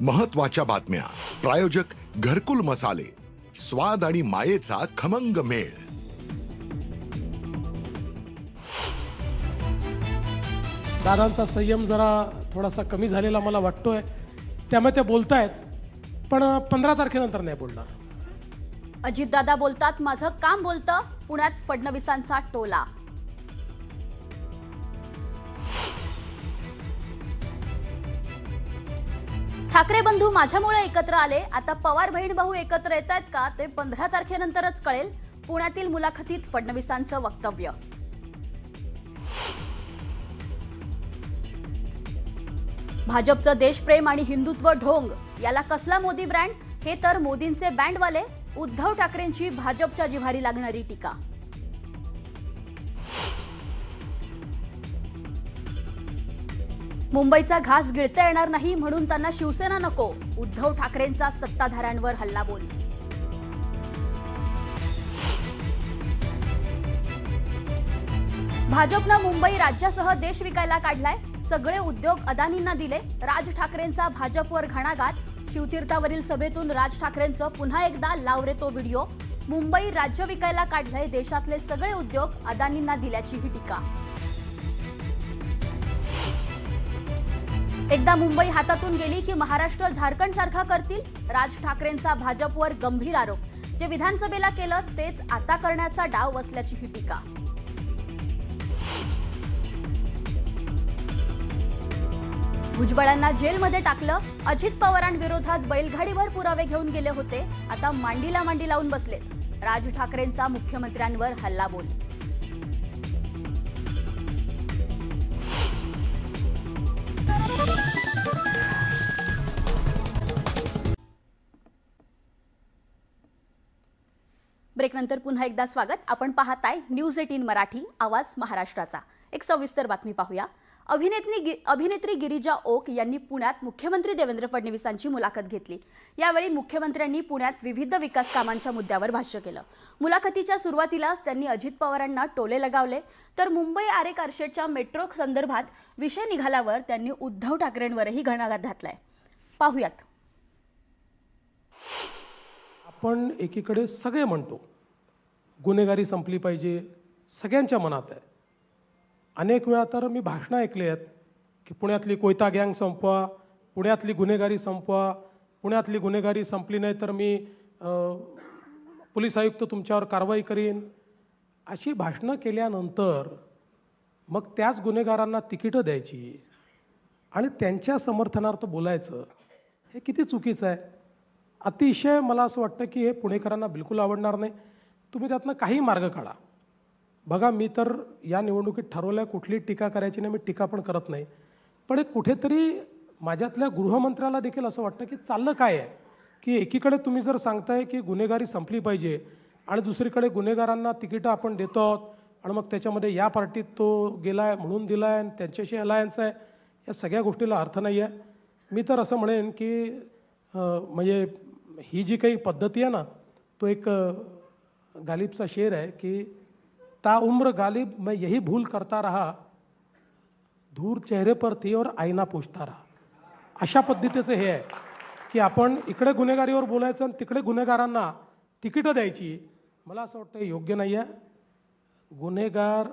महत्त्वाच्या बातम्या. प्रायोजक घरकुल मसाले. स्वाद आणि मायेचा खमंग मेळ. दादांचा संयम जरा थोडासा कमी झालेला मला वाटतोय. त्यामुळे ते बोलतायत पण पंधरा तारखेनंतर नाही बोलणार. अजितदादा बोलतात माझं काम बोलतं पुण्यात फडणवीसांचा टोला. ठाकरे बंधू माझ्यामुळे एकत्र आले. आता पवार बहीण भाऊ एकत्र येत आहेत का ते पंधरा तारखेनंतरच कळेल. पुण्यातील मुलाखतीत फडणवीसांचं वक्तव्य. भाजपचं देशप्रेम आणि हिंदुत्व ढोंग याला कसला मोदी ब्रँड? हे तर मोदींचे बँडवाले. उद्धव ठाकरेंची भाजपच्या जिव्हारी लागणारी टीका. मुंबईचा घास गिळता येणार नाही म्हणून त्यांना शिवसेना नको. उद्धव ठाकरेंचा सत्ताधाऱ्यांवर हल्लाबोल. भाजपनं मुंबई राज्यासह देश विकायला काढलाय. सगळे उद्योग अदानींना दिले. राज ठाकरेंचा भाजपवर घणाघात. शिवतीर्थावरील सभेतून राज ठाकरेंचं पुन्हा एकदा लाव रे तो व्हिडिओ. मुंबई राज्य विकायला काढलंय देशातले सगळे उद्योग अदानींना दिल्याची ही टीका. एकदा मुंबई हातातून गेली की महाराष्ट्र झारखंड सारखा करतील. राज ठाकरेंचा भाजपवर गंभीर आरोप. जे विधानसभेला केलं तेच आता करण्याचा डाव असल्याची ही टीका. भुजबळांना जेलमध्ये टाकलं. अजित पवारांविरोधात बैलगाडीवर पुरावे घेऊन गेले होते. आता मांडीला मांडी लावून बसलेत. राज ठाकरेंचा मुख्यमंत्र्यांवर हल्ला बोल ब्रेकनंतर पुन्हा एकदा स्वागत. आपण पाहताय न्यूज एटीन मराठी आवाज महाराष्ट्राचा. एक सविस्तर बातमी पाहूया. अभिनेत्री अभिनेत्री गिरिजा ओक यांनी पुण्यात मुख्यमंत्री देवेंद्र फडणवीसांची मुलाखत घेतली. यावेळी मुख्यमंत्र्यांनी पुण्यात विविध विकास कामांच्या मुद्द्यावर भाष्य केलं. मुलाखतीच्या सुरुवातीलाच त्यांनी अजित पवारांना टोले लगावले तर मुंबई आरे कारशेडच्या मेट्रो संदर्भात विषय निघाल्यावर त्यांनी उद्धव ठाकरेंवरही घणाघात घातलाय. पाहूयात. आपण एकीकडे सगळे म्हणतो गुन्हेगारी संपली पाहिजे सगळ्यांच्या मनात आहे. अनेक वेळा तर मी भाषणं ऐकली आहेत की पुण्यातली कोयता गँग संपवा पुण्यातली गुन्हेगारी संपवा पुण्यातली गुन्हेगारी संपली नाही तर मी पोलीस आयुक्त तुमच्यावर कारवाई करीन. अशी भाषणं केल्यानंतर मग त्याच गुन्हेगारांना तिकीटं द्यायची आणि त्यांच्या समर्थनार्थ बोलायचं हे किती चुकीचं आहे. अतिशय मला असं वाटतं की हे पुणेकरांना बिलकुल आवडणार नाही. तुम्ही त्यातनं काही मार्ग काढा. बघा मी तर या निवडणुकीत ठरवलं आहे कुठली टीका करायची नाही मी टीका पण करत नाही. पण एक कुठेतरी माझ्यातल्या गृहमंत्र्याला देखील असं वाटतं की चाललं काय आहे? की एकीकडे तुम्ही जर सांगताय की गुन्हेगारी संपली पाहिजे आणि दुसरीकडे गुन्हेगारांना तिकीटं आपण देतो आहोत आणि मग त्याच्यामध्ये या पार्टीत तो गेला आहे म्हणून दिला आहे आणि त्यांच्याशी अलायन्स आहे या सगळ्या गोष्टीला अर्थ नाही आहे मी तर असं म्हणेन की म्हणजे ही जी काही पद्धती आहे ना तो एक गालिबचा शेर आहे की ता उम्र गालिब मैं यही भूल करता रहा धूर चेहरे पर थी और आईना पोचता रहा। अशा पद्धतीचं हे आहे की आपण इकडे गुन्हेगारीवर बोलायचं आणि तिकडे गुन्हेगारांना तिकीटं द्यायची मला असं वाटतं योग्य नाही आहे. गुन्हेगार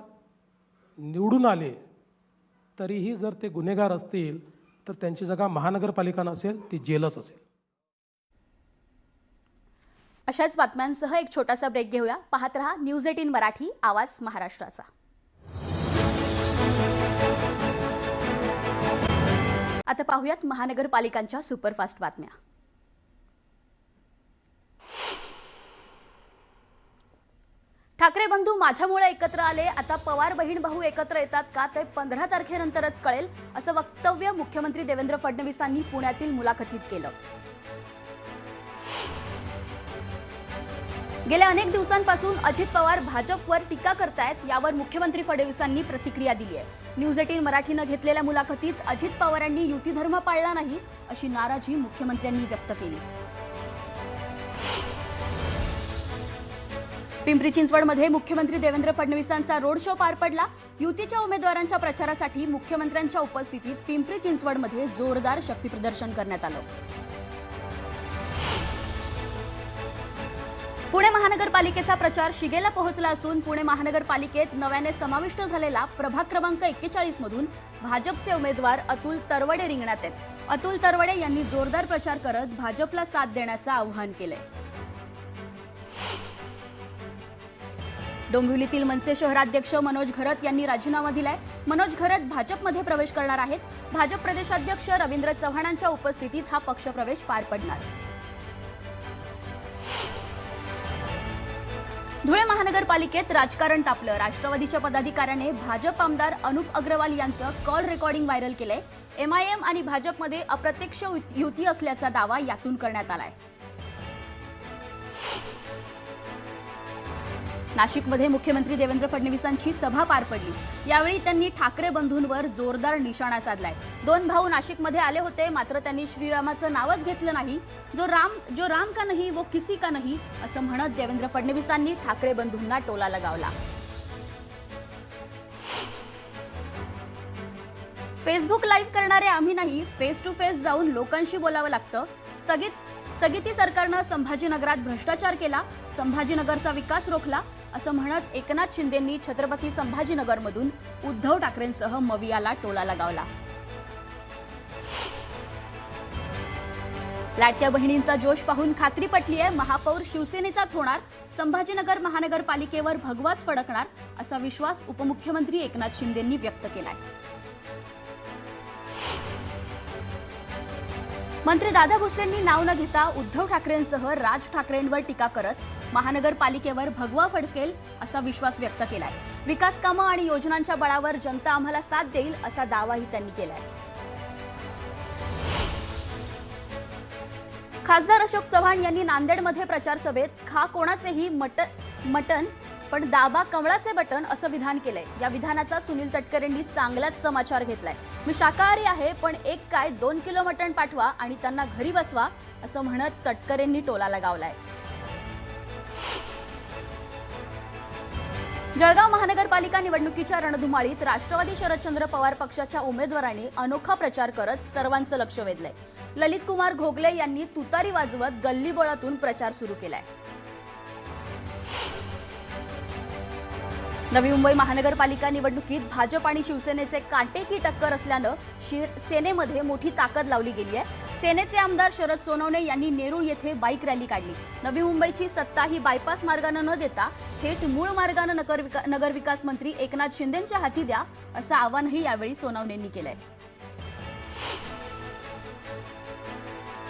निवडून आले तरीही जर ते गुन्हेगार असतील तर त्यांची जागा महानगरपालिका नसेल ती जेलच असेल. अशाच बातम्यांसह एक छोटासा ब्रेक घेऊया. पाहत रहा न्यूज एटीन मराठी आवाज महाराष्ट्राचा. आता पाहूयात महानगरपालिकांच्या सुपरफास्ट बातम्या. ठाकरे बंधू माझ्यामुळे एकत्र आले आता पवार बहीण भाऊ एकत्र येतात का ते पंधरा तारखेनंतरच कळेल असं वक्तव्य मुख्यमंत्री देवेंद्र फडणवीसांनी पुण्यातील मुलाखतीत केलं. गेल्या अनेक दिवसांपासून अजित पवार भाजपवर टीका करतायत यावर मुख्यमंत्री फडणवीसांनी प्रतिक्रिया दिली आहे. न्यूज एटीन मराठीनं घेतलेल्या मुलाखतीत अजित पवारांनी युती धर्म पाळला नाही अशी नाराजी मुख्यमंत्र्यांनी व्यक्त केली. पिंपरी चिंचवडमध्ये मुख्यमंत्री देवेंद्र फडणवीसांचा रोड शो पार पडला. युतीच्या उमेदवारांच्या प्रचारासाठी मुख्यमंत्र्यांच्या उपस्थितीत पिंपरी चिंचवडमध्ये जोरदार शक्तीप्रदर्शन करण्यात आलं. महानगरपालिकेचा प्रचार शिगेला पोहोचला असून पुणे महानगरपालिकेत नव्याने समाविष्ट झालेला प्रभाग क्रमांक एक्केचाळीस मधून भाजपचे उमेदवार अतुल तरवडे रिंगणात आहेत. अतुल तरवडे यांनी जोरदार प्रचार करत भाजपला साथ देण्याचं आवाहन केलंय. डोंबिवलीतील मनसे शहराध्यक्ष मनोज घरत यांनी राजीनामा दिलाय. मनोज घरत भाजपमध्ये प्रवेश करणार आहेत. भाजप प्रदेशाध्यक्ष रवींद्र चव्हाणांच्या उपस्थितीत हा पक्षप्रवेश पार पडणार. धुळे महानगरपालिकेत राजकारण तापलं. राष्ट्रवादीच्या पदाधिकाऱ्याने भाजप आमदार अनुप अग्रवाल यांचं कॉल रेकॉर्डिंग व्हायरल केलंय. एम आणि भाजपमध्ये अप्रत्यक्ष युती असल्याचा दावा यातून करण्यात आलाय. नाशिकमध्ये मुख्यमंत्री देवेंद्र फडणवीसांची सभा पार पडली. यावेळी त्यांनी ठाकरे बंधूंवर जोरदार निशाणा साधलाय. दोन भाऊ नाशिकमध्ये आले होते मात्र त्यांनी श्रीरामाचं नावच घेतलं नाही. जो राम जो राम का नाही वो किसी का नाही असं म्हणत देवेंद्र फडणवीसांनी ठाकरे बंधूंना टोला लगावला. फेसबुक लाईव्ह करणारे आम्ही नाही फेस टू फेस जाऊन लोकांशी बोलावं लागतं. स्थगित स्थगिती सरकारनं संभाजीनगरात भ्रष्टाचार केला संभाजीनगरचा विकास रोखला असं म्हणत एकनाथ शिंदेंनी छत्रपती संभाजीनगरमधून उद्धव ठाकरेंसह मवियाला टोला लगावला. लाडक्या बहिणींचा जोश पाहून खात्री पटली आहे महापौर शिवसेनेचाच होणार संभाजीनगर महानगरपालिकेवर भगवाच फडकणार असा विश्वास उपमुख्यमंत्री एकनाथ शिंदेंनी व्यक्त केलाय. मंत्री दादा भुसेंनी नाव न घेता उद्धव ठाकरेंसह राज ठाकरेंवर टीका करत महानगरपालिकेवर भगवा फडकेल असा विश्वास व्यक्त केलाय. विकास कामं आणि योजनांच्या बळावर जनता आम्हाला साथ देईल असा दावाही त्यांनी केलाय. खासदार अशोक चव्हाण यांनी नांदेडमध्ये प्रचार सभेत खा कोणाचेही मट मटन पण दाबा कमळाचे बटन असं विधान केलंय. या विधानाचा सुनील तटकरेंनी चांगलाच समाचार घेतलाय. मी शाकाहारी आहे पण एक काय दोन किलो मटण पाठवा आणि त्यांना घरी बसवा असं म्हणत तटकरेंनी टोला लगावलाय. जळगाव महानगरपालिका निवडणुकीच्या रणधुमाळीत राष्ट्रवादी शरदचंद्र पवार पक्षाच्या उमेदवारांनी अनोखा प्रचार करत सर्वांचं लक्ष वेधलंय. ललित कुमार घोगले यांनी तुतारी वाजवत गल्लीबोळातून प्रचार सुरू केलाय. नवी मुंबई महानगरपालिका निवडणुकीत भाजप आणि शिवसेनेचे काटेकी टक्कर असल्यानं शि- सेनेमध्ये मोठी ताकद लावली गेली आहे. सेनेचे आमदार शरद सोनवणे यांनी नेरूळ येथे बाईक रॅली काढली. नवी मुंबईची सत्ता ही बायपास मार्गानं न देता थेट मूळ मार्गानं नगरविका नगरविकास मंत्री एकनाथ शिंदेंच्या हाती द्या असं आवाहनही यावेळी सोनवणेंनी केलंय.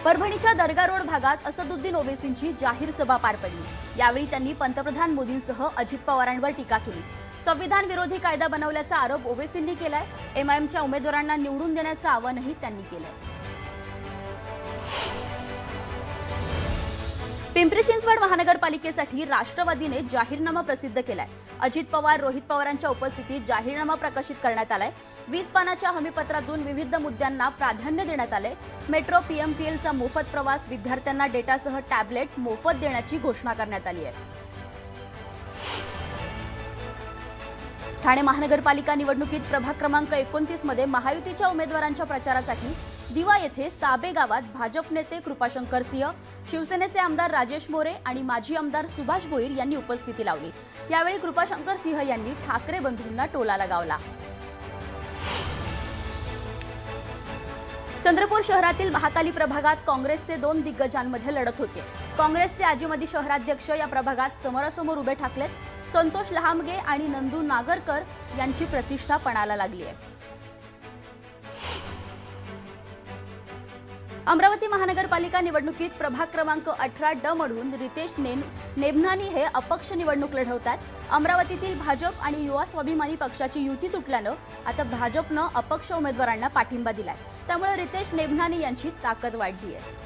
परभणीच्या दर्गा रोड भागात असदुद्दीन ओवेसींची जाहीर सभा पार पडली. यावेळी त्यांनी पंतप्रधान मोदींसह अजित पवारांवर टीका केली. संविधान विरोधी कायदा बनवल्याचा आरोप ओवेसींनी केलाय. एमआयएमच्या उमेदवारांना निवडून देण्याचं आवाहनही त्यांनी केलंय. पिंपरी चिंचवड महानगरपालिकेसाठी राष्ट्रवादीने जाहीरनामा प्रसिद्ध केलाय. अजित पवार रोहित पवारांच्या उपस्थितीत जाहीरनामा प्रकाशित करण्यात आलाय. वीस पानाच्या हमीपत्रातून विविध मुद्द्यांना प्राधान्य देण्यात आले. मेट्रो पीएमपीएलचा मोफत प्रवास विद्यार्थ्यांना डेटासह टॅबलेट मोफत देण्याची घोषणा करण्यात आली आहे. ठाणे महानगरपालिका निवडणुकीत प्रभाग क्रमांक एकोणतीसमध्ये महायुतीच्या उमेदवारांच्या प्रचारासाठी दिवा येथे साबे गावात भाजप नेते कृपाशंकर सिंह शिवसेनेचे आमदार राजेश मोरे आणि माजी आमदार सुभाष भोईर यांनी उपस्थिती लावली. यावेळी कृपाशंकर सिंह यांनी ठाकरे बंधूंना टोला लगावला. चंद्रपूर शहरातील महाकाली प्रभागात काँग्रेसचे दोन दिग्गजांमध्ये लढत होती. काँग्रेसचे आजीमदी शहराध्यक्ष या प्रभागात समोरासमोर उभे ठाकलेत. संतोष लहामगे आणि नंदू नागरकर यांची प्रतिष्ठा पणाला लागली आहे अमरावती महानगरपालिका निवडणुकीत प्रभाग क्रमांक अठरा ड मधून रितेश नेन नेमनानी हे अपक्ष निवडणूक लढवतात. अमरावतीतील भाजप आणि युवा स्वाभिमानी पक्षाची युती तुटल्यानं आता भाजपनं अपक्ष उमेदवारांना पाठिंबा दिलाय. त्यामुळे रितेश नेमनानी यांची ताकद वाढली आहे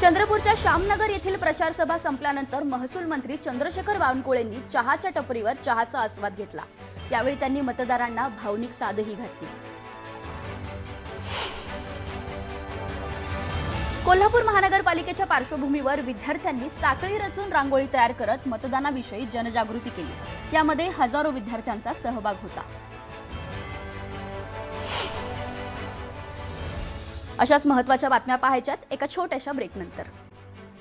चंद्रपूरच्या श्यामनगर येथील प्रचारसभा संपल्यानंतर महसूल मंत्री चंद्रशेखर बावनकुळेंनी चहाच्या टपरीवर चहाचा आस्वाद घेतला. यावेळी त्यांनी मतदारांना भावनिक साधही घातली. कोल्हापूर महानगरपालिकेच्या पार्श्वभूमीवर विद्यार्थ्यांनी साखळी रचून रांगोळी तयार करत मतदानाविषयी जनजागृती केली. यामध्ये हजारो विद्यार्थ्यांचा सहभाग होता. अशाच महत्त्वाच्या बातम्या पाहायच्यात एका छोट्याशा ब्रेकनंतर